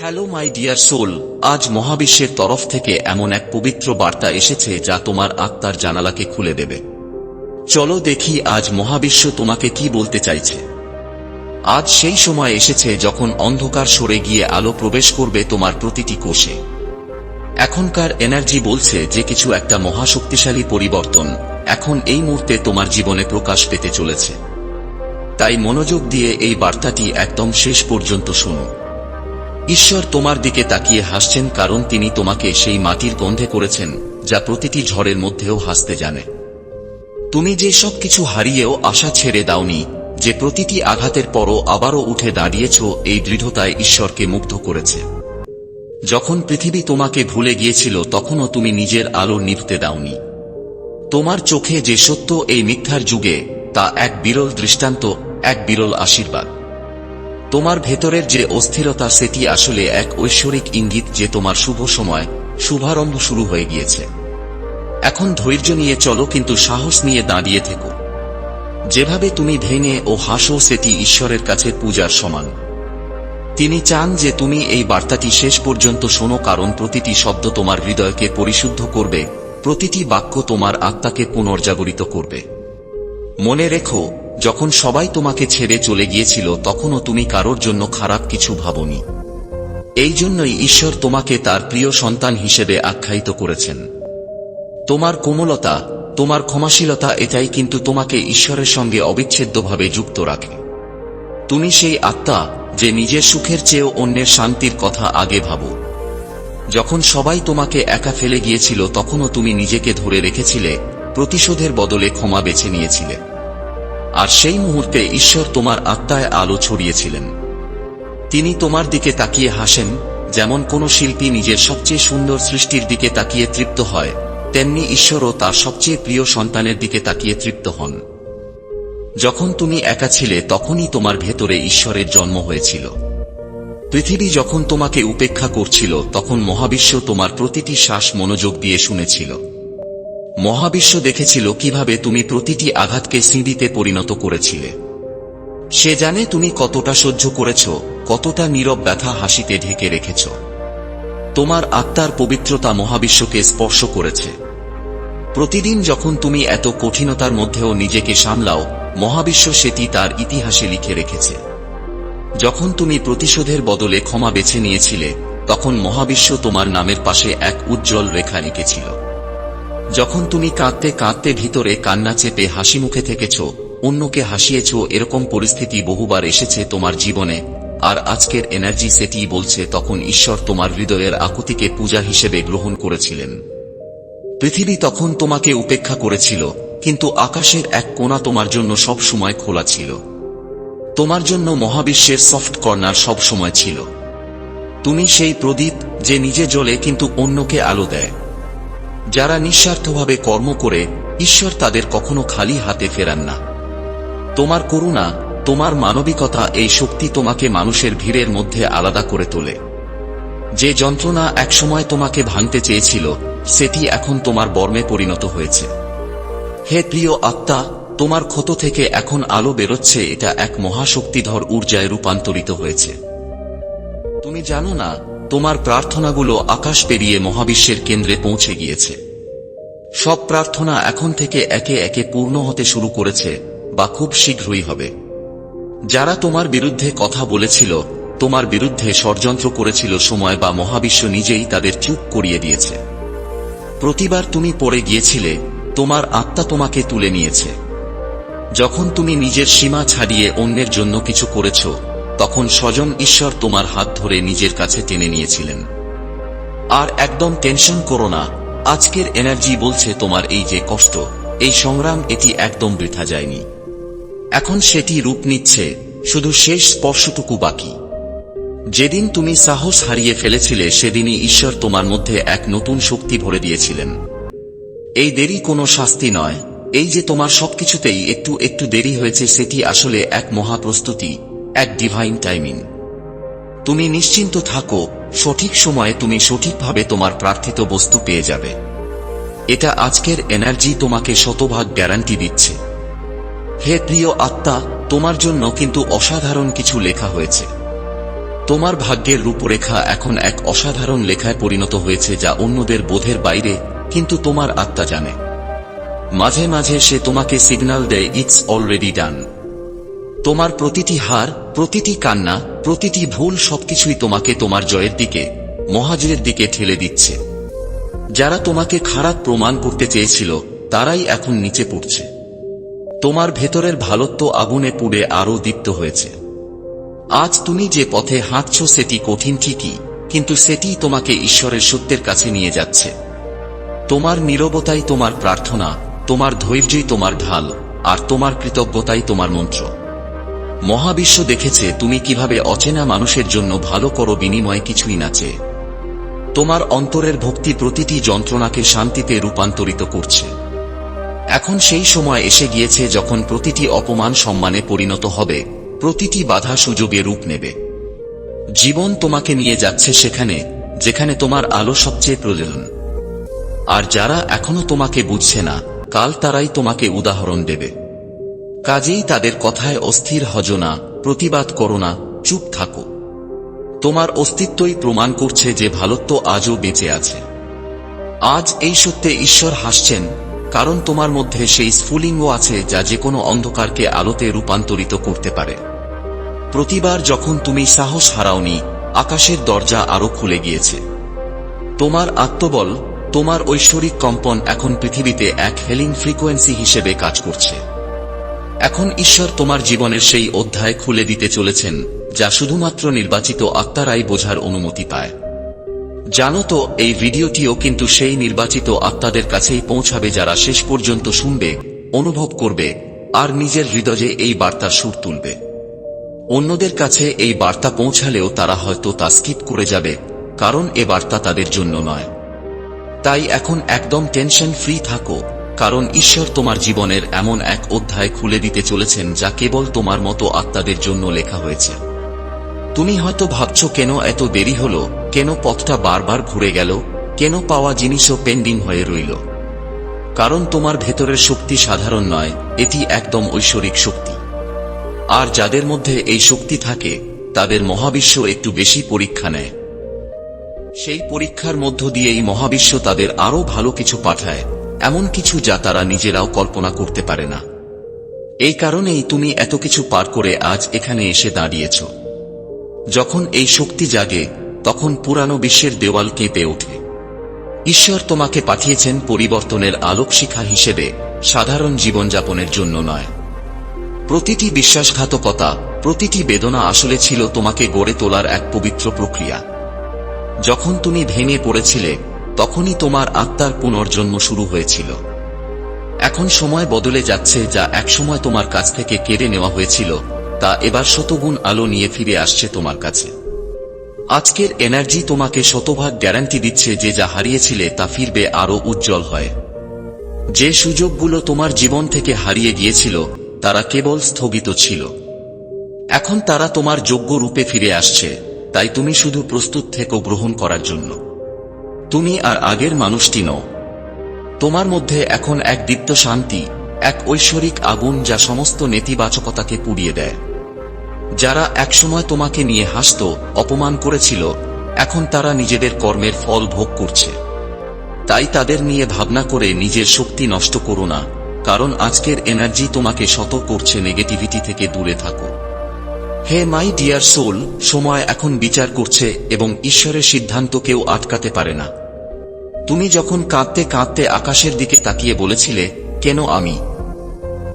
Hello my dear soul আজ মহাবিশ্বের তরফ থেকে এমন এক পবিত্র বার্তা এসেছে যা তোমার আত্মার জানালাকে খুলে দেবে। চলো দেখি আজ মহাবিশ্ব তোমাকে কি বলতে চাইছে। আজ সেই সময় এসেছে যখন অন্ধকার সরে গিয়ে আলো প্রবেশ করবে তোমার প্রতিটি কোষে। এখনকার এনার্জি বলছে যে কিছু একটা মহাশক্তিশালী পরিবর্তন এখন এই মুহূর্তে তোমার জীবনে প্রকাশ পেতে চলেছে। তাই মনোযোগ দিয়ে এই বার্তাটি একদম শেষ পর্যন্ত শোনো। ঈশ্বর তোমার দিকে তাকিয়ে হাসছেন কারণ তিনি তোমাকে সেই মাটির গন্ধে করেছেন, যা প্রতিটি ঝড়ের মধ্যেও হাসতে জানে। তুমি যে সব কিছু হারিয়েও আশা ছেড়ে দাওনি, যে প্রতিটি আঘাতের পরও আবারও উঠে দাঁড়িয়েছ, এই দৃঢ়তায় ঈশ্বরকে মুগ্ধ করেছে। যখন পৃথিবী তোমাকে ভুলে গিয়েছিল, তখনও তুমি নিজের আলো নিভতে দাওনি। তোমার চোখে যে সত্য এই মিথ্যার যুগে, তা এক বিরল দৃষ্টান্ত, এক বিরল আশীর্বাদ। তোমার ভেতরের যে অস্থিরতা সেটি আসলে এক ঐশ্বরিক ইঙ্গিত যে তোমার শুভ সময়, শুভারম্ভ শুরু হয়ে গিয়েছে। এখন ধৈর্য নিয়ে চলো কিন্তু সাহস নিয়ে দাঁড়িয়ে থেকো। যেভাবে তুমি ভেঙে ও হাসো সেটি ঈশ্বরের কাছে পূজার সমান। তিনি চান যে তুমি এই বার্তাটি শেষ পর্যন্ত শোনো কারণ প্রতিটি শব্দ তোমার হৃদয়কে পরিশুদ্ধ করবে, প্রতিটি বাক্য তোমার আত্মাকে পুনর্জাগরিত করবে। মনে রেখো যখন সবাই তোমাকে ছেড়ে চলে গিয়েছিল, তখনও তুমি কারোর জন্য খারাপ কিছু ভাবনি। এই জন্যই ঈশ্বর তোমাকে তার প্রিয় সন্তান হিসেবে আখ্যায়িত করেছেন। তোমার কোমলতা, তোমার ক্ষমাশীলতা এটাই কিন্তু তোমাকে ঈশ্বরের সঙ্গে অবিচ্ছেদ্যভাবে যুক্ত রাখে। তুমি সেই আত্মা যে নিজের সুখের চেয়েও অন্যের শান্তির কথা আগে ভাবো। যখন সবাই তোমাকে একা ফেলে গিয়েছিল, তখনও তুমি নিজেকে ধরে রেখেছিলে, প্রতিশোধের বদলে ক্ষমা বেছে নিয়েছিলে। আর সেই মুহূর্তে ঈশ্বর তোমার আত্মায় আলো ছড়িয়েছিলেন। তিনি তোমার দিকে তাকিয়ে হাসেন, যেমন কোনো শিল্পী নিজের সবচেয়ে সুন্দর সৃষ্টির দিকে তাকিয়ে তৃপ্ত হয়, তেমনি ঈশ্বরও তার সবচেয়ে প্রিয় সন্তানের দিকে তাকিয়ে তৃপ্ত হন। যখন তুমি একা ছিলে, তখনই তোমার ভেতরে ঈশ্বরের জন্ম হয়েছিল। পৃথিবী যখন তোমাকে উপেক্ষা করছিল, তখন মহাবিশ্ব তোমার প্রতিটি শ্বাস মনোযোগ দিয়ে শুনেছিল। মহাবিশ্ব দেখেছিল কীভাবে তুমি প্রতিটি আঘাতকে স্মৃতিতে পরিণত করেছিলে। সে জানে তুমি কতটা সহ্য করেছ, কতটা নীরব ব্যথা হাসিতে ঢেকে রেখেছ। তোমার আত্মার পবিত্রতা মহাবিশ্বকে স্পর্শ করেছে। প্রতিদিন যখন তুমি এত কঠিনতার মধ্যেও নিজেকে সামলাও, মহাবিশ্ব সেটি তার ইতিহাসে লিখে রেখেছে। যখন তুমি প্রতিশোধের বদলে ক্ষমা বেছে নিয়েছিলে, তখন মহাবিশ্ব তোমার নামের পাশে এক উজ্জ্বল রেখা লিখেছিল। যখন তুমি কাঁদতে কাঁদতে ভিতরে কান্না চেপে হাসি মুখে থেকেছ, অন্যকে হাসিয়েছ, এরকম পরিস্থিতি বহুবার এসেছে তোমার জীবনে। আর আজকের এনার্জি সেটি বলছে, তখন ঈশ্বর তোমার হৃদয়ের আকুতিকে পূজা হিসেবে গ্রহণ করেছিলেন। পৃথিবী তখন তোমাকে উপেক্ষা করেছিল, কিন্তু আকাশের এক কোণা তোমার জন্য সব সময় খোলা ছিল। তোমার জন্য মহাবিশ্বের সফট কর্নার সব সময় ছিল। তুমি সেই প্রদীপ যে নিজে জ্বলে, কিন্তু অন্যকে আলো দেয়। যারা নিঃস্বার্থভাবে কর্ম করে, ঈশ্বর তাদের কখনো খালি হাতে ফেরান না। তোমার করুণা, তোমার মানবিকতা এই শক্তি তোমাকে মানুষের ভিড়ের মধ্যে আলাদা করে তোলে। যে যন্ত্রণা একসময় তোমাকে ভাঙতে চেয়েছিল, সেটি এখন তোমার বর্মে পরিণত হয়েছে। হে প্রিয় আত্মা, তোমার ক্ষত থেকে এখন আলো বেরোচ্ছে, এটা এক মহাশক্তিধর ঊর্জায় রূপান্তরিত হয়েছে। তুমি জানো না তোমার প্রার্থনাগুলো আকাশ পেরিয়ে মহাবিশ্বের কেন্দ্রে পৌঁছে গিয়েছে। সব প্রার্থনা এখন থেকে একে একে পূর্ণ হতে শুরু করেছে বা খুব শীঘ্রই হবে। যারা তোমার বিরুদ্ধে কথা বলেছিল, তোমার বিরুদ্ধে ষড়যন্ত্র করেছিল সময় বা মহাবিশ্ব নিজেই তাদের চুপ করিয়ে দিয়েছে। প্রতিবার তুমি পড়ে গিয়েছিলে, তোমার আত্মা তোমাকে তুলে নিয়েছে। যখন তুমি নিজের সীমা ছাড়িয়ে অন্যের জন্য কিছু করেছ তখন স্বজন ঈশ্বর তোমার হাত ধরে নিজের কাছে টেনে নিয়েছিলেন। আর একদম টেনশন করো না, আজকের এনার্জি বলছে তোমার এই যে কষ্ট, এই সংগ্রাম, এটি একদম বৃথা যায়নি। এখন সেটি রূপ নিচ্ছে, শুধু শেষ স্পর্শটুকু বাকি। যেদিন তুমি সাহস হারিয়ে ফেলেছিলে, সেদিনই ঈশ্বর তোমার মধ্যে এক নতুন শক্তি ভরে দিয়েছিলেন। এই দেরি কোনো শাস্তি নয়, এই যে তোমার সবকিছুতেই একটু একটু দেরি হয়েছে, সেটি আসলে এক মহাপ্রস্তুতি। এক ডিভাইন টাইমিং তুমি নিশ্চিন্ত থাকো, সঠিক সময়ে তুমি সঠিকভাবে তোমার প্রার্থিত বস্তু পেয়ে যাবে। এটা আজকের এনার্জি তোমাকে শতভাগ গ্যারান্টি দিচ্ছে। হে প্রিয় আত্মা, তোমার জন্য কিন্তু অসাধারণ কিছু লেখা হয়েছে। তোমার ভাগ্যের রূপরেখা এখন এক অসাধারণ লেখায় পরিণত হয়েছে যা অন্যদের বোধের বাইরে কিন্তু তোমার আত্মা জানে। মাঝে মাঝে সে তোমাকে সিগন্যাল দেয় ইটস অলরেডি ডান তোমার প্রতিটি হার, প্রতিটি কান্না, প্রতিটি ভুল সবকিছুই তোমাকে তোমার জয়ের দিকে মহাজের দিকে ঠেলে দিচ্ছে। যারা তোমাকে খারাপ প্রমাণ করতে চেয়েছিল, তারাই এখন নিচে পড়ছে। তোমার ভেতরের ভালত্ব আগুনে পুড়ে আরও দীপ্ত হয়েছে। আজ তুমি যে পথে হাঁটছ সেটি কঠিন ঠিকই, কিন্তু সেটি তোমাকে ঈশ্বরের সত্যের কাছে নিয়ে যাচ্ছে। তোমার নীরবতাই তোমার প্রার্থনা, তোমার ধৈর্যই তোমার ঢাল, আর তোমার কৃতজ্ঞতাই তোমার মন্ত্র। মহাবিশ্ব দেখেছে তুমি কীভাবে অচেনা মানুষের জন্য ভালো করো বিনিময়ে কিছুই নাচে। তোমার অন্তরের ভক্তি প্রতিটি যন্ত্রণাকে শান্তিতে রূপান্তরিত করছে। এখন সেই সময় এসে গিয়েছে যখন প্রতিটি অপমান সম্মানে পরিণত হবে, প্রতিটি বাধা সুযোগে রূপ নেবে। জীবন তোমাকে নিয়ে যাচ্ছে সেখানে, যেখানে তোমার আলো সবচেয়ে প্রয়োজন। আর যারা এখনও তোমাকে বুঝছে না, কাল তারাই তোমাকে উদাহরণ দেবে। কাজেই তাদের কথায় অস্থির হজ না, প্রতিবাদ করো না, চুপ থাকো। তোমার অস্তিত্বই প্রমাণ করছে যে ভালত্ব আজও বেঁচে আছে। আজ এই সত্যে ঈশ্বর হাসছেন, কারণ তোমার মধ্যে সেই স্ফুলিঙ্গ আছে যা যে কোনো অন্ধকারকে আলোতে রূপান্তরিত করতে পারে। প্রতিবার যখন তুমি সাহস হারাওনি, আকাশের দরজা আরও খুলে গিয়েছে। তোমার আত্মবল, তোমার ঐশ্বরিক কম্পন এখন পৃথিবীতে এক হেলিং ফ্রিকোয়েন্সি হিসেবে কাজ করছে। এখন ঈশ্বর তোমার জীবনের সেই অধ্যায় খুলে দিতে চলেছেন, যা শুধুমাত্র নির্বাচিত আত্মারাই বোঝার অনুমতি পায়। জানো তো, এই ভিডিওটিও কিন্তু সেই নির্বাচিত আত্মাদের কাছেই পৌঁছাবে যারা শেষ পর্যন্ত শুনবে, অনুভব করবে, আর নিজের হৃদয়ে এই বার্তার সুর তুলবে। অন্যদের কাছে এই বার্তা পৌঁছালেও তারা হয়তো তা স্কিপ করে যাবে, কারণ এ বার্তা তাদের জন্য নয়। তাই এখন একদম টেনশন ফ্রি থাকো কারণ ঈশ্বর তোমার জীবনের এমন এক অধ্যায় খুলে দিতে চলেছেন যা কেবল তোমার মতো আত্মাদের জন্য লেখা হয়েছে। তুমি হয়তো ভাবছ, কেন এত দেরি হল? কেন পথটা বারবার ঘুরে গেল? কেন পাওয়া জিনিসও পেন্ডিং হয়ে রইল? কারণ তোমার ভেতরের শক্তি সাধারণ নয়, এটি একদম ঐশ্বরিক শক্তি। আর যাদের মধ্যে এই শক্তি থাকে, তাদের মহাবিশ্ব একটু বেশি পরীক্ষা নেয়। সেই পরীক্ষার মধ্য দিয়েই মহাবিশ্ব তাদের আরও ভালো কিছু পাঠায়। এমন কিছু যা তারা নিজেরাও কল্পনা করতে পারে না। এই কারণেই তুমি এত কিছু পার করে আজ এখানে এসে দাঁড়িয়েছ। যখন এই শক্তি জাগে, তখন পুরানো বিশ্বের দেওয়াল কেঁপে ওঠে। ঈশ্বর তোমাকে পাঠিয়েছেন পরিবর্তনের আলোক শিখা হিসেবে সাধারণ জীবনযাপনের জন্য নয়। প্রতিটি বিশ্বাসঘাতকতা, প্রতিটি বেদনা আসলে ছিল তোমাকে গড়ে তোলার এক পবিত্র প্রক্রিয়া। যখন তুমি ভেঙে পড়েছিলে তখনই তোমার আত্মার পুনর্জন্ম শুরু হয়েছিল। এখন সময় বদলে যাচ্ছে যা একসময় তোমার কাছ থেকে কেড়ে নেওয়া হয়েছিল, তা এবার শতগুণ আলো নিয়ে ফিরে আসছে তোমার কাছে। আজকের এনার্জি তোমাকে শতভাগ গ্যারান্টি দিচ্ছে যে যা হারিয়েছিলে তা ফিরবে আরও উজ্জ্বল হয়। যে সুযোগগুলো তোমার জীবন থেকে হারিয়ে গিয়েছিল, তারা কেবল স্থগিত ছিল। এখন তারা তোমার যোগ্য রূপে ফিরে আসছে, তাই তুমি শুধু প্রস্তুত থেকো গ্রহণ করার জন্য। তুমি আর আগের মানুষটি নও। তোমার মধ্যে এখন এক দীপ্ত শান্তি, এক ঐশ্বরিক আগুন যা সমস্ত নেতিবাচকতাকে পুড়িয়ে দেয়। যারা একসময় তোমাকে নিয়ে হাসত, অপমান করেছিল, এখন তারা নিজেদের কর্মের ফল ভোগ করছে। তাই তাদের নিয়ে ভাবনা করে নিজের শক্তি নষ্ট করো না, কারণ আজকের এনার্জি তোমাকে শত করছে নেগেটিভিটি থেকে দূরে থাকো। হে মাই ডিয়ার সোল সময় এখন বিচার করছে এবং ঈশ্বরের সিদ্ধান্ত কেউ আটকাতে পারে না। তুমি যখন কাঁদতে কাঁদতে আকাশের দিকে তাকিয়ে বলেছিলে, কেন আমি?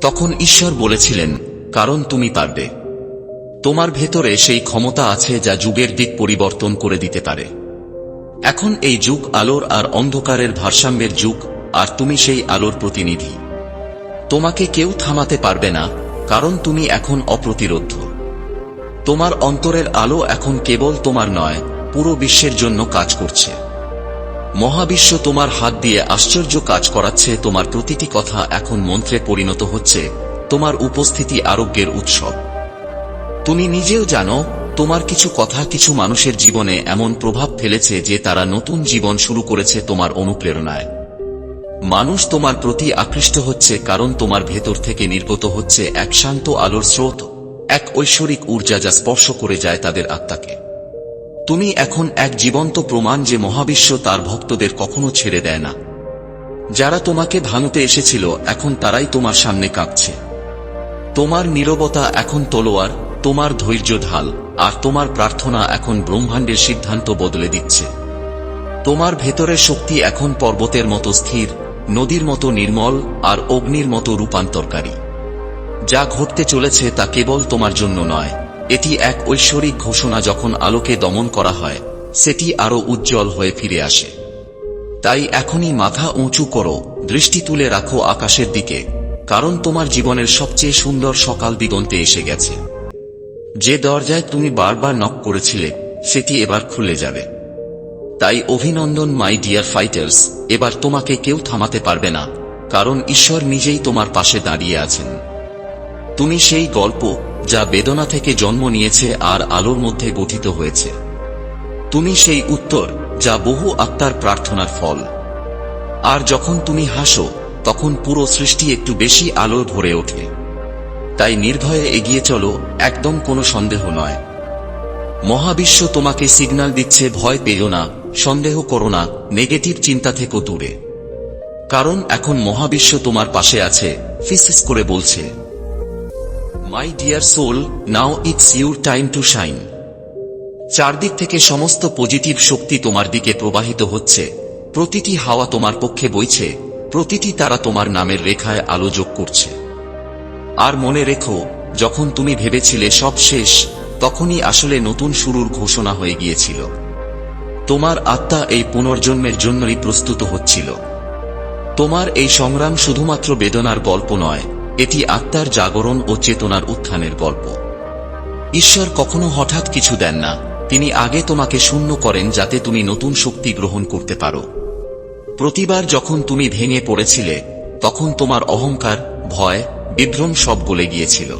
তখন ঈশ্বর বলেছিলেন, কারণ তুমি পারবে। তোমার ভেতরে সেই ক্ষমতা আছে যা যুগের দিক পরিবর্তন করে দিতে পারে। এখন এই যুগ আলোর আর অন্ধকারের ভারসাম্যের যুগ, আর তুমি সেই আলোর প্রতিনিধি। তোমাকে কেউ থামাতে পারবে না, কারণ তুমি এখন অপ্রতিরোধ তোমার অন্তরের আলো এখন কেবল তোমার নয়, পুরো বিশ্বের জন্য কাজ করছে। মহাবিশ্ব তোমার হাত দিয়ে আশ্চর্য কাজ করাচ্ছে, তোমার প্রতিটি কথা এখন মন্ত্রে পরিণত হচ্ছে, তোমার উপস্থিতি আরোগ্যের উৎসব তুমি নিজেও জানো, তোমার কিছু কথা কিছু মানুষের জীবনে এমন প্রভাব ফেলেছে যে তারা নতুন জীবন শুরু করেছে তোমার অনুপ্রেরণায়। মানুষ তোমার প্রতি আকৃষ্ট হচ্ছে কারণ তোমার ভেতর থেকে নির্গত হচ্ছে এক শান্ত আলোর স্রোত, এক ঐশ্বরিক ঊর্জা যা স্পর্শ করে যায় তাদের আত্মাকে। তুমি এখন এক জীবন্ত প্রমাণ যে মহাবিশ্ব তার ভক্তদের কখনো ছেড়ে দেয় না। যারা তোমাকে ভাঙতে এসেছিল, এখন তারাই তোমার সামনে কাঁপছে। তোমার নীরবতা এখন তলোয়ার, তোমার ধৈর্য ঢাল, আর তোমার প্রার্থনা এখন ব্রহ্মাণ্ডের সিদ্ধান্ত বদলে দিচ্ছে। তোমার ভেতরের শক্তি এখন পর্বতের মতো স্থির, নদীর মতো নির্মল, আর অগ্নির মতো রূপান্তরকারী। যা ঘটতে চলেছে তা কেবল তোমার জন্য নয় এটি এক ঐশ্বরিক ঘোষণা যখন আলোকে দমন করা হয়, সেটি আরও উজ্জ্বল হয়ে ফিরে আসে। তাই এখনই মাথা উঁচু করো, দৃষ্টি তুলে রাখো আকাশের দিকে, কারণ তোমার জীবনের সবচেয়ে সুন্দর সকাল দিগন্তে এসে গেছে। যে দরজায় তুমি বারবার নক করেছিলে, সেটি এবার খুলে যাবে। তাই অভিনন্দন, মাই ডিয়ার ফাইটার্স, এবার তোমাকে কেউ থামাতে পারবে না, কারণ ঈশ্বর নিজেই তোমার পাশে দাঁড়িয়ে আছেন। তুমি সেই গল্প যা বেদনা থেকে জন্ম নিয়েছে আর আলোর মধ্যে গঠিত হয়েছে। তুমি সেই উত্তর যা বহু আত্মার প্রার্থনার ফল। আর যখন তুমি হাসো, তখন পুরো সৃষ্টি একটু বেশি আলো ভরে ওঠে। তাই নির্ভয়ে এগিয়ে চলো, একদম কোনো সন্দেহ নয়। মহাবিশ্ব তোমাকে সিগন্যাল দিচ্ছে, ভয় পেও না, সন্দেহ করো না, নেগেটিভ চিন্তা থেকে দূরে। কারণ এখন মহাবিশ্ব তোমার পাশে আছে ফিসিস করে বলছে। My dear soul now it's your time to shine চারদিক থেকে সমস্ত পজিটিভ শক্তি তোমার দিকে প্রবাহিত হচ্ছে। প্রতিটি হাওয়া তোমার পক্ষে বইছে। প্রতিটি তারা তোমার নামের রেখায় আলো যোগ করছে। আর মনে রেখো, যখন তুমি ভেবেছিলে সব শেষ, তখনই আসলে নতুন শুরুর ঘোষণা হয়ে গিয়েছিল। তোমার আত্মা এই পুনর্জন্মের জন্যই প্রস্তুত হচ্ছিল। তোমার এই সংগ্রাম শুধুমাত্র বেদনার গল্প নয় এটি আত্মার জাগরণ ও চেতনার উত্থানের গল্প। ঈশ্বর কখনো হঠাৎ কিছু দেন না। তিনি আগে তোমাকে শূন্য করেন যাতে তুমি নতুন শক্তি গ্রহণ করতে পারো। প্রতিবার যখন তুমি ভেঙে পড়েছিলে, তখন তোমার অহংকার, ভয়, বিভ্রম সব গলে গিয়েছিল।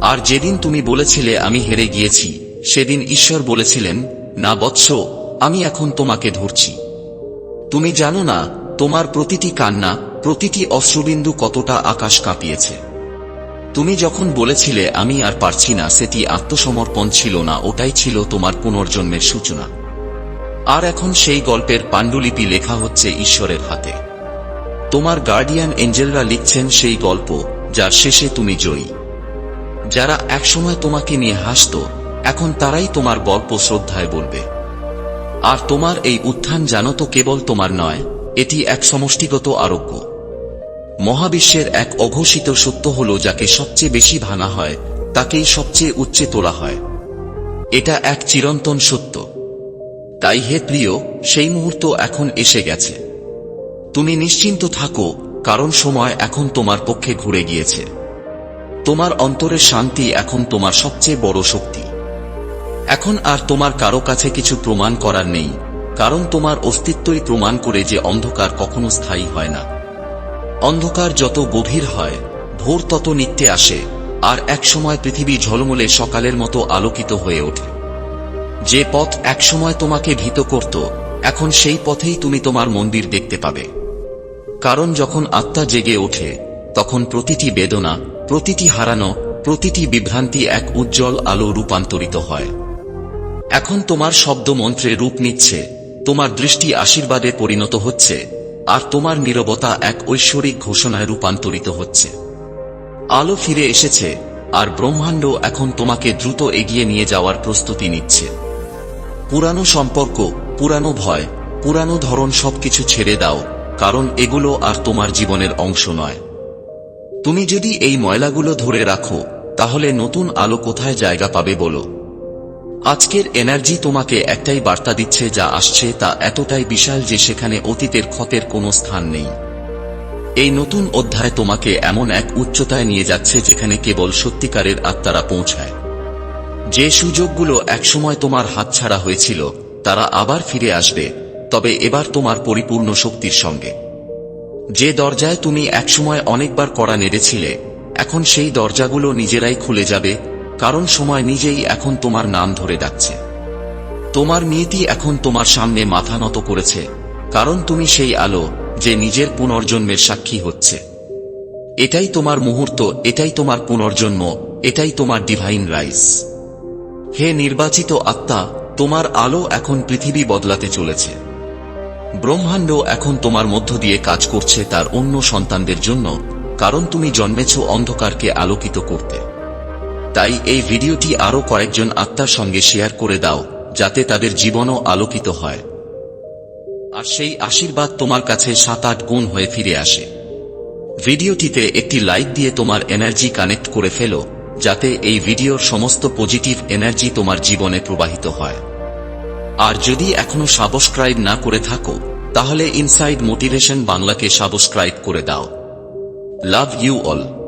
আর যেদিন তুমি বলেছিলে, আমি হেরে গিয়েছি, সেদিন ঈশ্বর বলেছিলেন, না বৎস, আমি এখন তোমাকে ধরছি। তুমি জানো না তোমার প্রতিটি কান্না, প্রতিটি অশ্রুবিন্দু কতটা আকাশ কাঁপিয়েছে। তুমি যখন বলেছিলে, আমি আর পারছি না, সেটি আত্মসমর্পণ ছিল না, ওটাই ছিল তোমার পুনর্জন্মের সূচনা। আর এখন সেই গল্পের পাণ্ডুলিপি লেখা হচ্ছে ঈশ্বরের হাতে। তোমার গার্ডিয়ান এঞ্জেলরা লিখছেন সেই গল্প, যার শেষে তুমি জয়ী। যারা একসময় তোমাকে নিয়ে হাসত, এখন তারাই তোমার গল্প শ্রদ্ধায় বলবে। আর তোমার এই উত্থান জানো তো কেবল তোমার নয় এটি এক সমষ্টিগত আরোগ্য। মহাবিশ্বের এক অঘোষিত সত্য হল যাকে সবচেয়ে বেশি ভাঙা হয়, তাকেই সবচেয়ে উচ্চে তোলা হয়। এটা এক চিরন্তন সত্য। তাই হে প্রিয়, সেই মুহূর্ত এখন এসে গেছে। তুমি নিশ্চিন্ত থাকো, কারণ সময় এখন তোমার পক্ষে ঘুরে গিয়েছে। তোমার অন্তরের শান্তি এখন তোমার সবচেয়ে বড় শক্তি। এখন আর তোমার কারও কাছে কিছু প্রমাণ করার নেই। কারণ তোমার অস্তিত্বই প্রমাণ করে যে অন্ধকার কখনো স্থায়ী হয় না। অন্ধকার যত গভীর হয়, ভোর তত নিত্যে আসে, আর একসময় পৃথিবী ঝলমলে সকালের মতো আলোকিত হয়ে ওঠে। যে পথ একসময় তোমাকে ভীত করত, এখন সেই পথেই তুমি তোমার মন্দির দেখতে পাবে। কারণ যখন আত্মা জেগে ওঠে, তখন প্রতিটি বেদনা, প্রতিটি হারানো, প্রতিটি বিভ্রান্তি এক উজ্জ্বল আলো রূপান্তরিত হয়। এখন তোমার শব্দ মন্ত্রে রূপ নিচ্ছে তোমার দৃষ্টি আশীর্বাদে পরিণত হচ্ছে, আর তোমার নীরবতা এক ঐশ্বরিক ঘোষণায় রূপান্তরিত হচ্ছে। আলো ফিরে এসেছে, আর ব্রহ্মাণ্ড এখন তোমাকে দ্রুত এগিয়ে নিয়ে যাওয়ার প্রস্তুতি নিচ্ছে। পুরানো সম্পর্ক, পুরানো ভয়, পুরানো ধরন সবকিছু ছেড়ে দাও, কারণ এগুলো আর তোমার জীবনের অংশ নয়। তুমি যদি এই ময়লাগুলো ধরে রাখো, তাহলে নতুন আলো কোথায় জায়গা পাবে বলো? আজকের এনার্জি তোমাকে একটাই বার্তা দিচ্ছে যা আসছে তা এতটাই বিশাল যে সেখানে অতীতের ক্ষতের কোনো স্থান নেই। এই নতুন অধ্যায় তোমাকে এমন এক উচ্চতায় নিয়ে যাচ্ছে যেখানে কেবল সত্যিকারের আত্মারা পৌঁছায়। যে সুযোগগুলো একসময় তোমার হাতছাড়া হয়েছিল, তারা আবার ফিরে আসবে, তবে এবার তোমার পরিপূর্ণ শক্তির সঙ্গে। যে দরজায় তুমি একসময় অনেকবার কড়া নেড়েছিলে, এখন সেই দরজাগুলো নিজেরাই খুলে যাবে কারণ সময় নিজেই এখন তোমার নাম ধরে ডাকছে। তোমার নিয়তি এখন তোমার সামনে মাথা নত করেছে, কারণ তুমি সেই আলো যে নিজের পুনর্জন্মের সাক্ষী হচ্ছে। এটাই তোমার মুহূর্ত, এটাই তোমার পুনর্জন্ম, এটাই তোমার ডিভাইন রাইস হে নির্বাচিত আত্মা, তোমার আলো এখন পৃথিবী বদলাতে চলেছে। ব্রহ্মাণ্ড এখন তোমার মধ্য দিয়ে কাজ করছে তার অন্য সন্তানদের জন্য, কারণ তুমি জন্মেছ অন্ধকারকে আলোকিত করতে। তাই এই ভিডিওটি আরও কয়েকজন আত্মার সঙ্গে শেয়ার করে দাও, যাতে তাদের জীবনও আলোকিত হয়। আর সেই আশীর্বাদ তোমার কাছে সাত আট গুণ হয়ে ফিরে আসে। ভিডিওটিতে একটি লাইক দিয়ে তোমার এনার্জি কানেক্ট করে ফেলো, যাতে এই ভিডিওর সমস্ত পজিটিভ এনার্জি তোমার জীবনে প্রবাহিত হয়। আর যদি এখনও সাবস্ক্রাইব না করে থাকো, তাহলে ইনসাইড মোটিভেশন বাংলাকে সাবস্ক্রাইব করে দাও। Love you all.